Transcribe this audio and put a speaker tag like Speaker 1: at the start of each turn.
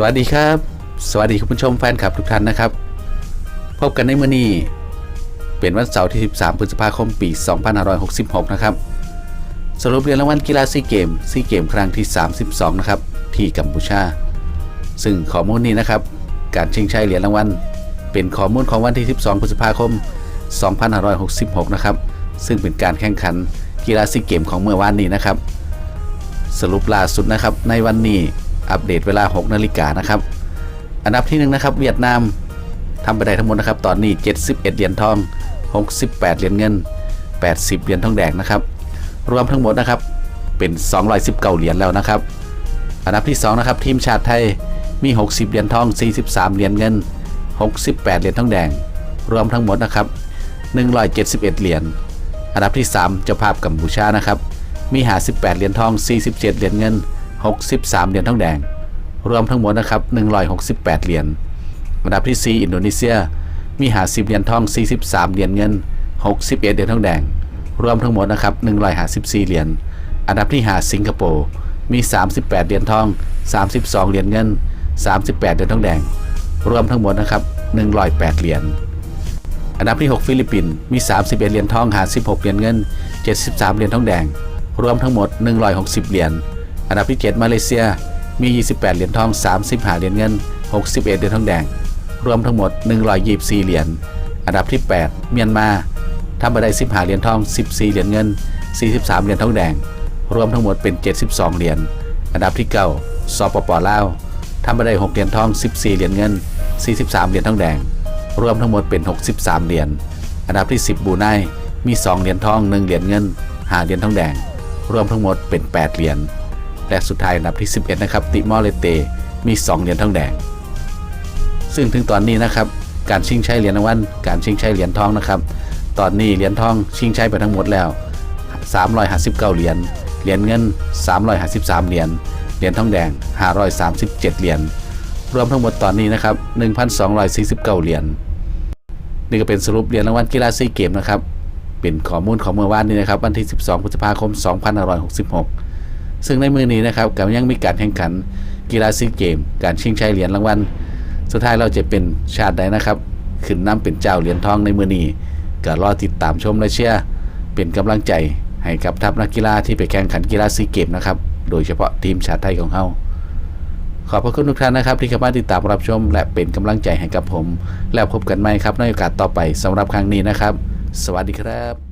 Speaker 1: สวัสดีครับ สวัสดีคุณผู้ชมแฟนคลับทุกท่านนะครับ พบกันในมื้อนี้เป็นวันเสาร์ที่ 13 พฤษภาคม ปี 2566 นะครับ สรุปเหรียญรางวัลกีฬาซีเกมซีเกมครั้งที่ 32 นะครับ ที่กัมพูชา ซึ่งข้อมูลนี้นะครับ การชิงชัยเหรียญรางวัลเป็นข้อมูลของวันที่ 12 พฤษภาคม 2566 นะครับ ซึ่งเป็นการแข่งขันกีฬาซีเกมของเมื่อวานนี้นะครับ สรุปล่าสุดนะครับในวันนี้ อัปเดตเวลา 6 นาฬิกานะครับ อันดับที่1นะครับเวียดนามทำไปได้ทั้งหมดนะครับ ตอนนี้ 71 เหรียญทอง 68 เหรียญเงิน 80 เหรียญทองแดงนะครับ รวมทั้งหมดนะครับเป็น 219 เหรียญแล้วนะครับ อันดับที่ 2 นะครับทีมชาติไทยมี 60 เหรียญทอง 43 เหรียญเงิน 68 เหรียญทองแดง รวมทั้งหมดนะครับ 171 เหรียญ อันดับที่ 3 เจ้าภาพกัมพูชานะครับ มี 58 เหรียญทอง 47 เหรียญเงิน 63 เหรียญทองแดง รวมทั้งหมดนะครับ 168 เหรียญอันดับที่ 4 อินโดนีเซีย มี 50 เหรียญทอง 43 เหรียญเงิน 61 เหรียญทองแดง รวมทั้งหมดนะครับ 154 เหรียญ อันดับที่ 5 สิงคโปร์ มี 38 เหรียญทอง 32 เหรียญเงิน 38 เหรียญทองแดง รวมทั้งหมดนะครับ 108 เหรียญ อันดับที่ 6 ฟิลิปปินส์ มี 31 เหรียญทอง 56 เหรียญเงิน 73 เหรียญทองแดง รวมทั้งหมด 160 เหรียญ อันดับที่7มาเลเซียมี 28 เหรียญทอง 35 เหรียญเงิน 61 เหรียญทองแดง รวมทั้งหมด 124 เหรียญ อันดับที่ 8 เมียนมาทำไปได้ 15 เหรียญทอง 14 เหรียญเงิน 43 เหรียญทองแดง รวมทั้งหมดเป็น 72 เหรียญ อันดับที่9สปปลาวทำไปได้ 6 เหรียญทอง 14 เหรียญเงิน 43 เหรียญทองแดง รวมทั้งหมดเป็น 63 เหรียญ อันดับที่ 10 บูไนมี 2 เหรียญทอง 1 เหรียญเงิน 5 เหรียญทองแดง รวมทั้งหมดเป็น 8 เหรียญ และสุดท้ายอันดับที่ 11 นะครับ ติมอร์เลเตมี 2 เหรียญทองแดง ซึ่งถึงตอนนี้นะครับ การชิงชัยเหรียญรางวัลการชิงชัยเหรียญทองนะครับ ตอนนี้เหรียญทองชิงชัยไปทั้งหมดแล้ว 359 เหรียญ เหรียญเงิน 353 เหรียญ เหรียญทองแดง 537 เหรียญ รวมทั้งหมดตอนนี้นะครับ 1,249 เหรียญ นี่ก็เป็นสรุปเหรียญรางวัลกีฬาซีเกมนะครับ เป็นข้อมูลของเมื่อวานนี้นะครับ วันที่ 12 พฤษภาคม 2566 ซึ่งในมือนี้นะครับก็ยังมีการแข่งขันกีฬาซีเกม การชิงชัยเหรียญรางวัลสุดท้ายเราจะเป็นชาติใดนะครับ ขึ้นนำเป็นเจ้าเหรียญทองในมือนี้ก็รอติดตามชมและเชียร์เป็นกำลังใจให้กับทัพนักกีฬาที่ไปแข่งขันกีฬาซีเกมนะครับ โดยเฉพาะทีมชาติไทยของเราขอบพระคุณทุกท่านนะครับ ที่เข้ามาติดตามรับชม และเป็นกำลังใจให้กับผม แล้วพบกันใหม่ครับในโอกาสต่อไปสำหรับครั้งนี้นะครับ สวัสดีครับ